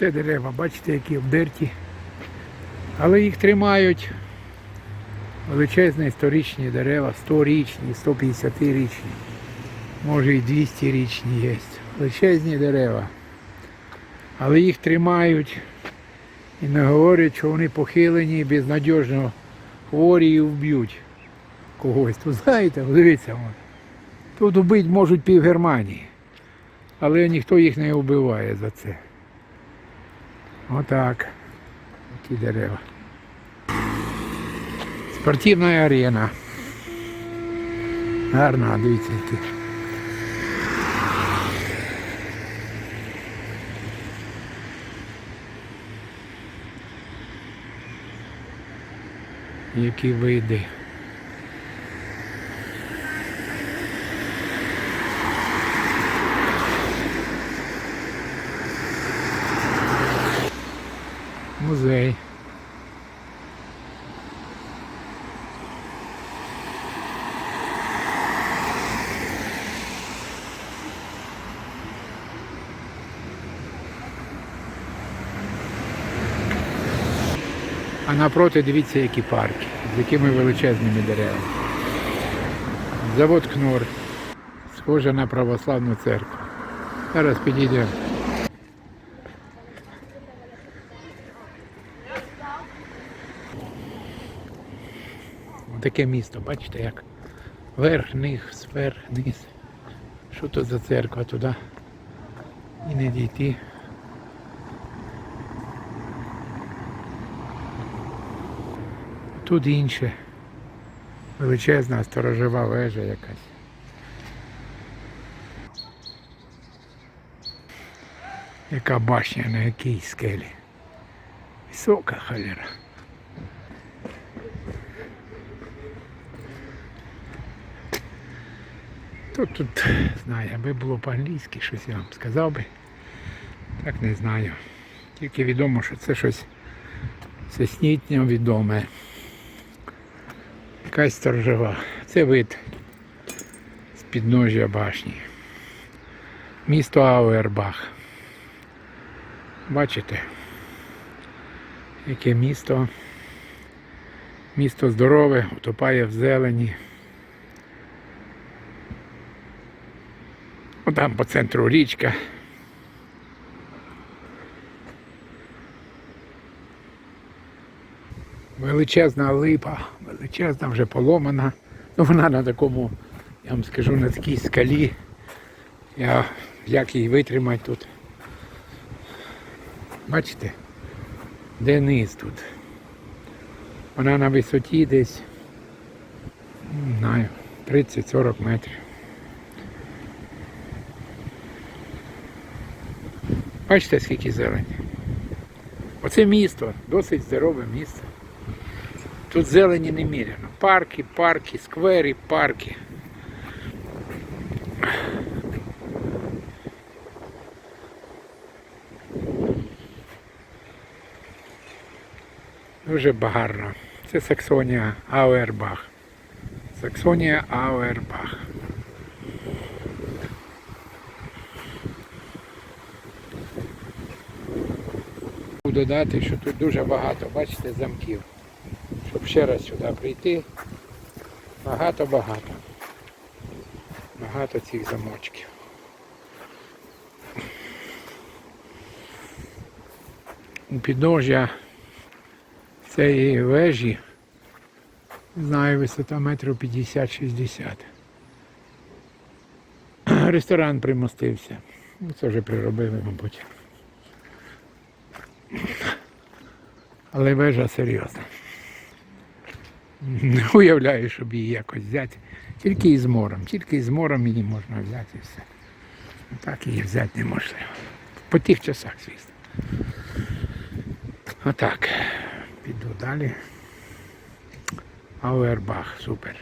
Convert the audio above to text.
Це дерева, бачите, які обдерті. Але їх тримають величезні історичні дерева, 100-річні, 150-річні, може і 200-річні є. Величезні дерева. Але їх тримають і не говорять, що вони похилені безнадіжно хворі і вб'ють когось. То знаєте, дивіться, тут убити можуть пів Германії. Але ніхто їх не вбиває за це. Отак. Ті дерева. Спортивна арена. Гарна, дивіться які. Які види. Музей. А напроти дивіться, які парки, з якими величезними деревами. Завод Кнор. Схоже на православну церкву. Зараз підійдемо. Таке місто, бачите як? Верх, низ, вверх, низ. Що то за церква туди? І не дійти. Тут інше. Величезна сторожова вежа якась. Яка башня на якій скелі. Висока холера. Тут тут знаю, аби було по-англійськи щось я вам сказав би. Так не знаю. Тільки відомо, що це щось всесвітньо відоме. Якась сторожова. Це вид з підножжя башні. Місто Ауербах. Бачите? Яке місто? Місто здорове, утопає в зелені. Там по центру річка. Величезна липа, величезна, вже поломана. Ну вона на такому, я вам скажу, на такій скалі. Я, як її витримати тут. Бачите? Де низ тут? Вона на висоті десь, не знаю, 30-40 метрів. Бачите, скільки зелені. Оце місто, досить здорове місто. Тут зелені неміряно. Парки, парки, сквери, парки. Дуже багарно. Це Саксонія Ауербах. Саксонія Ауербах. Додати, що тут дуже багато, бачите, замків. Щоб ще раз сюди прийти. Багато-багато. Багато цих замочків. У підножжя цієї вежі, знаю, висота метрів 50-60. Ресторан примостився. Ну, Це вже приробили, мабуть. Але вежа серйозна. Не уявляю, щоб її якось взяти. Тільки із мором. Тільки із мором її можна взяти і все. Так її взяти неможливо. По тих часах, звісно. Отак. Піду далі. Ауербах, супер.